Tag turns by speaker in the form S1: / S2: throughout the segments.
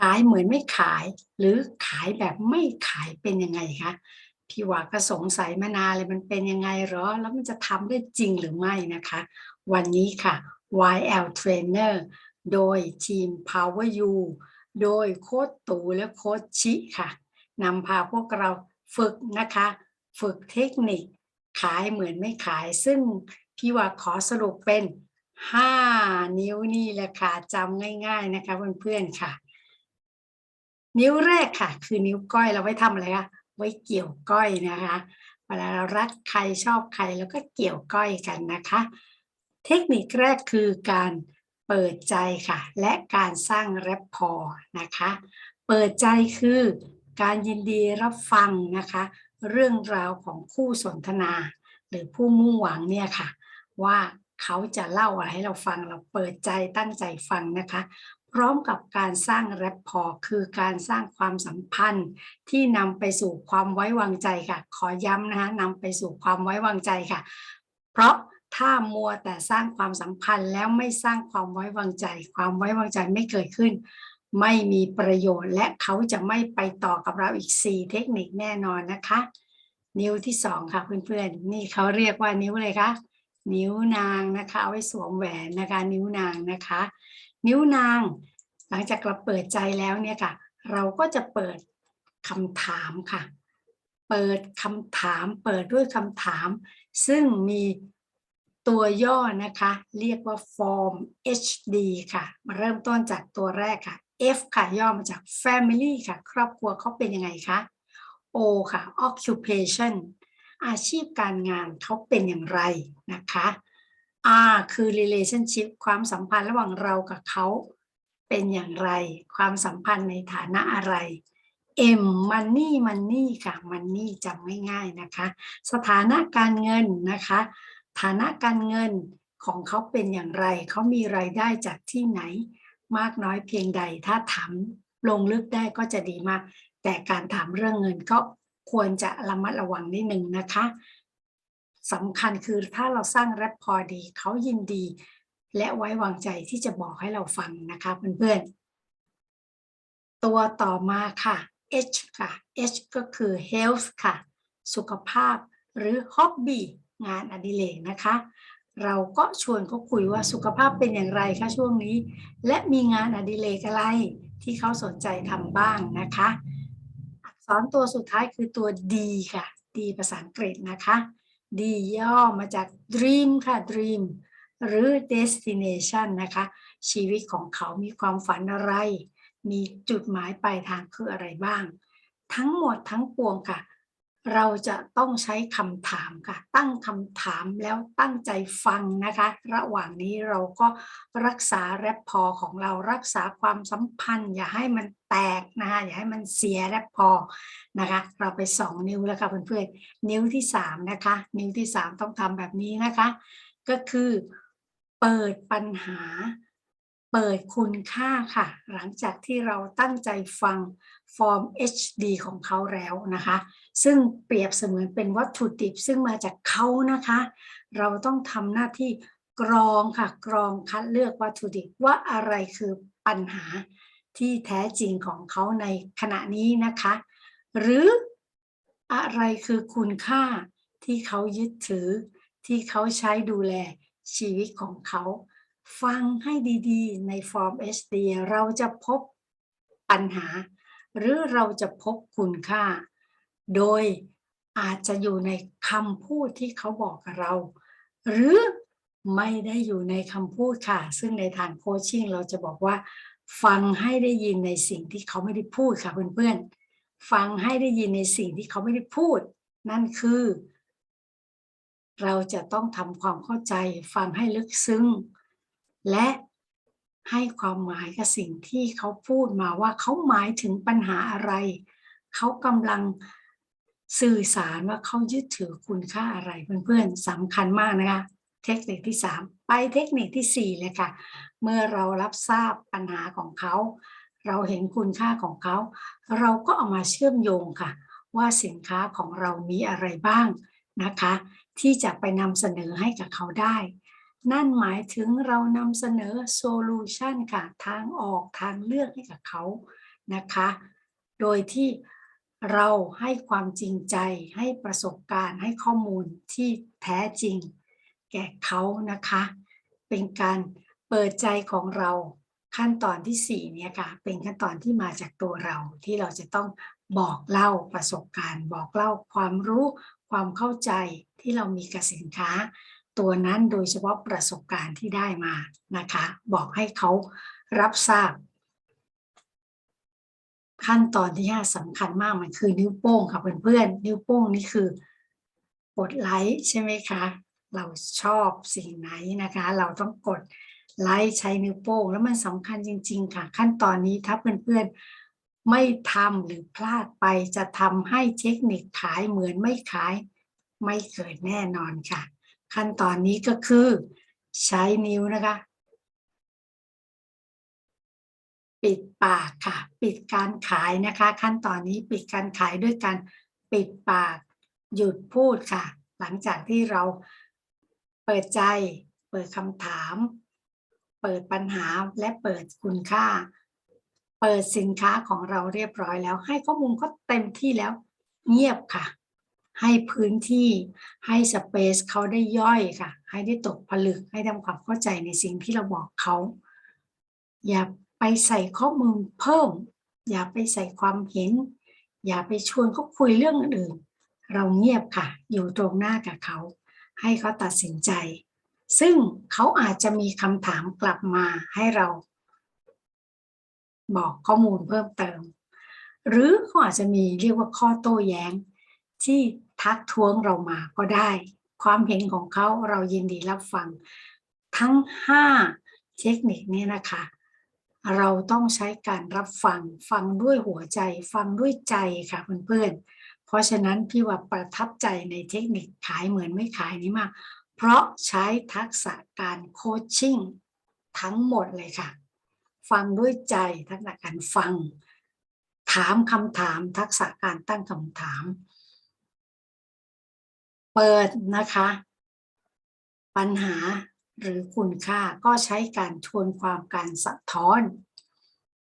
S1: ขายเหมือนไม่ขาย หรือขายแบบไม่ขายเป็นยังไงคะพี่ว่าก็สงสัยมานานเลยมันเป็นยังไงหรอ แล้วมันจะทำได้จริงหรือไม่นะคะ วันนี้ค่ะ YL Trainer โดยทีม Power U โดยโค้ชตูและโค้ชชิค่ะนำพาพวกเราฝึกนะคะ ฝึกเทคนิคขายเหมือนไม่ขาย ซึ่งพี่ว่าขอสรุปเป็น 5 นิ้วนี่แหละค่ะจำง่าย ๆนะคะเพื่อนๆค่ะ นิ้วแรกค่ะ คือนิ้วก้อยเราไว้ทำอะไรคะไว้เกี่ยวก้อยนะคะ เวลาเรารักใครชอบใครแล้วก็เกี่ยวก้อยกันนะคะ เทคนิคแรกคือการเปิดใจค่ะ และการสร้างแรปพอนะคะ เปิดใจคือการยินดีรับฟังนะคะ เรื่องราวของคู่สนทนา หรือผู้มุ่งหวังเนี่ยค่ะ ว่าเขาจะเล่าอะไรให้เราฟังเราเปิดใจตั้งใจฟังนะคะ พร้อมกับการสร้างแรปพอร์คือการสร้างความสัมพันธ์ที่นำไปสู่ความไว้วางใจค่ะ ขอย้ำนะคะนำไปสู่ความไว้วางใจค่ะ เพราะถ้ามัวแต่สร้างความสัมพันธ์แล้วไม่สร้างความไว้วางใจ ความไว้วางใจไม่เกิดขึ้น ไม่มีประโยชน์ และเขาจะไม่ไปต่อกับเราอีก 4 เทคนิคแน่นอนนะคะ นิ้วที่สองค่ะเพื่อนๆนี่เขาเรียกว่านิ้วเลยคะนิ้วนางนะคะเอาไว้สวมแหวนนะคะ นิ้วนางนะคะ นิ้วนาง ลังจากเราเปิดใจแล้วเนี่ยค่ะ เราก็จะเปิดคำถามค่ะ เปิดคำถาม เปิดด้วยคำถาม ซึ่งมีตัวย่อนะคะ เรียกว่า form HD ค่ะ มาเริ่มต้นจากตัวแรกค่ะ F ค่ะย่อมาจาก family ค่ะ ครอบครัวเขาเป็นยังไงคะ O ค่ะ occupation อาชีพการงานเขาเป็นอย่างไรนะคะ R คือ relationship ความสัมพันธ์ระหว่างเรากับเขา เป็นอย่างไร ความสัมพันธ์ในฐานะอะไร M money money ค่ะ money จำง่ายๆนะคะ สถานะการเงินนะคะ ฐานะการเงินของเขาเป็นอย่างไร เขามีรายได้จากที่ไหน มากน้อยเพียงใด ถ้าถามลงลึกได้ก็จะดีมาก แต่การถามเรื่องเงินก็ควรจะระมัดระวังนิดนึงนะคะสำคัญคือถ้าเราสร้างแรปพอดี เขายินดี และไว้วางใจที่จะบอกให้เราฟังนะคะเพื่อนๆ ตัวต่อมาค่ะ H ค่ะ H ก็คือ health ค่ะ สุขภาพหรือ hobby งานอดิเรกนะคะ เราก็ชวนเขาคุยว่าสุขภาพเป็นอย่างไรคะช่วงนี้ และมีงานอดิเรกอะไรที่เขาสนใจทำบ้างนะคะ อักษรตัวสุดท้ายคือตัว D ค่ะ D ภาษาอังกฤษนะคะ D ย่อมาจาก dream ค่ะ dream หรือ destination นะคะ ชีวิตของเขามีความฝันอะไร มีจุดหมายปลายทางคืออะไรบ้าง ทั้งหมดทั้งปวงค่ะ เราจะต้องใช้คำถามค่ะ ตั้งคำถามแล้วตั้งใจฟังนะคะ ระหว่างนี้เราก็รักษาแรปพอของเรารักษาความสัมพันธ์ อย่าให้มันแตกนะคะอย่าให้มันเสียแรปพอนะคะ เราไปสองนิ้วแล้วค่ะเพื่อนๆนิ้วที่สามนะคะ นิ้วที่สามต้องทำแบบนี้นะคะ ก็คือ เปิดปัญหา เปิดคุณค่าค่ะ หลังจากที่เราตั้งใจฟังฟอร์ม HD ของเขาแล้วนะคะ ซึ่งเปรียบเสมือนเป็นวัตถุดิบซึ่งมาจากเขานะคะ เราต้องทำหน้าที่กรองค่ะ กรองคัดเลือกวัตถุดิบว่าอะไรคือปัญหาที่แท้จริงของเขาในขณะนี้นะคะ หรืออะไรคือคุณค่าที่เขายึดถือที่เขาใช้ดูแล ชีวิตของเขา ฟังให้ดีๆ ในฟอร์ม HD เราจะพบปัญหา หรือเราจะพบคุณค่า โดยอาจจะอยู่ในคำพูดที่เขาบอกกับเรา หรือไม่ได้อยู่ในคำพูดค่ะ ซึ่งในทางโคชชิ่งเราจะบอกว่า ฟังให้ได้ยินในสิ่งที่เขาไม่ได้พูดค่ะเพื่อนๆ ฟังให้ได้ยินในสิ่งที่เขาไม่ได้พูด นั่นคือ เราจะต้องทำความเข้าใจฟังให้ลึกซึ้ง และให้ความหมายกับสิ่งที่เขาพูดมาว่าเขาหมายถึงปัญหาอะไร เขากำลังสื่อสารว่าเขายึดถือคุณค่าอะไรเพื่อนๆสำคัญมากนะคะ เทคนิคที่ 3 ไปเทคนิคทีสี่4 เลยค่ะ เมื่อเรารับทราบปัญหาของเขา เราเห็นคุณค่าของเขา เราก็เอามาเชื่อมโยงค่ะ ว่าสินค้าของเรามีอะไรบ้างนะคะ ที่จะไปนำเสนอให้กับเขาได้ นั่นหมายถึงเรานำเสนอโซลูชันค่ะทางออกทางเลือกให้กับเขานะคะ โดยที่เราให้ความจริงใจให้ประสบการณ์ให้ข้อมูลที่แท้จริง แก่เขานะคะ เป็นการเปิดใจของเราขั้นตอนที่สี่เนี่ยค่ะ เป็นขั้นตอนที่มาจากตัวเราที่เราจะต้องบอกเล่าประสบการณ์ บอกเล่าความรู้ ความเข้าใจที่เรามีกับสินค้า ตัวนั้นโดยเฉพาะประสบการณ์ที่ได้มานะคะ บอกให้เขารับทราบ ขั้นตอนที่ห้าสำคัญมากมันคือนิ้วโป้งค่ะเพื่อนๆนิ้วโป้งนี่คือกดไลค์ใช่ไหมคะ เราชอบสิ่งไหนนะคะ เราต้องกดไลค์ใช้นิ้วโป้ง แล้วมันสำคัญจริง ๆ ค่ะ ขั้นตอนนี้ถ้าเพื่อนๆ ไม่ทำหรือพลาดไปจะทำให้เทคนิคขายเหมือนไม่ขาย ไม่เกิดแน่นอนค่ะ ขั้นตอนนี้ก็คือ ใช้นิ้วนะคะ ปิดปากค่ะ ปิดการขายนะคะ ขั้นตอนนี้ปิดการขายด้วยการปิดปาก หยุดพูดค่ะ หลังจากที่เราเปิดใจ เปิดคำถาม เปิดปัญหาและเปิดคุณค่า เปิดสินค้าของเราเรียบร้อยแล้ว ให้ข้อมูลเขาเต็มที่แล้ว เงียบค่ะ ให้พื้นที่ให้สเปซเขาได้ย่อยค่ะ ให้ได้ตกผลึกให้ทำความเข้าใจในสิ่งที่เราบอกเขา อย่าไปใส่ข้อมูลเพิ่ม อย่าไปใส่ความเห็น อย่าไปชวนเขาคุยเรื่องอื่น เราเงียบค่ะ อยู่ตรงหน้ากับเขา ให้เขาตัดสินใจ ซึ่งเขาอาจจะมีคำถามกลับมาให้เรา บอกข้อมูลเพิ่มเติม หรือเขาอาจจะมีเรียกว่าข้อโต้แย้ง ที่ทักท้วงเรามาก็ได้ ความเห็นของเขาเรายินดีรับฟัง ทั้ง 5 เทคนิคนี้นะคะ เราต้องใช้การรับฟังฟังด้วยหัวใจ ฟังด้วยใจค่ะเพื่อนๆ เพราะฉะนั้นพี่ว่าประทับใจในเทคนิคขายเหมือนไม่ขายนี้มาก เพราะใช้ทักษะการโคชชิ่งทั้งหมดเลยค่ะ ฟังด้วยใจทักษะการฟัง ถามคำถามทักษะการตั้งคำถาม เปิดนะคะ ปัญหาหรือคุณค่าก็ใช้การทวนความการสะท้อน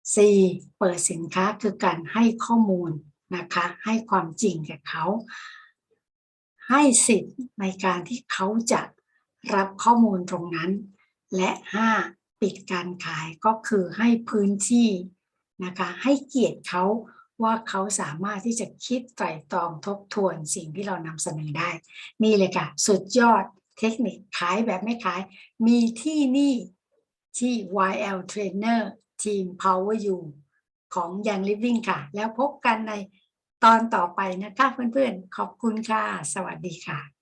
S1: 4. เปิดสินค้าคือการให้ข้อมูลนะคะ ให้ความจริงแก่เขา ให้สิทธิ์ในการที่เขาจะรับข้อมูลตรงนั้น และ 5. ปิดการขายก็คือให้พื้นที่นะคะให้เกียรติเขาว่าเขาสามารถที่จะคิดไตร่ตรองทบทวนสิ่งที่เรานำเสนอได้ นี่เลยค่ะ สุดยอดเทคนิคขายแบบไม่ขาย มีที่นี่ที่ YL Trainer Team Power You ของ Young Living ค่ะ แล้วพบกันในตอนต่อไปนะคะเพื่อนๆ ขอบคุณค่ะ สวัสดีค่ะ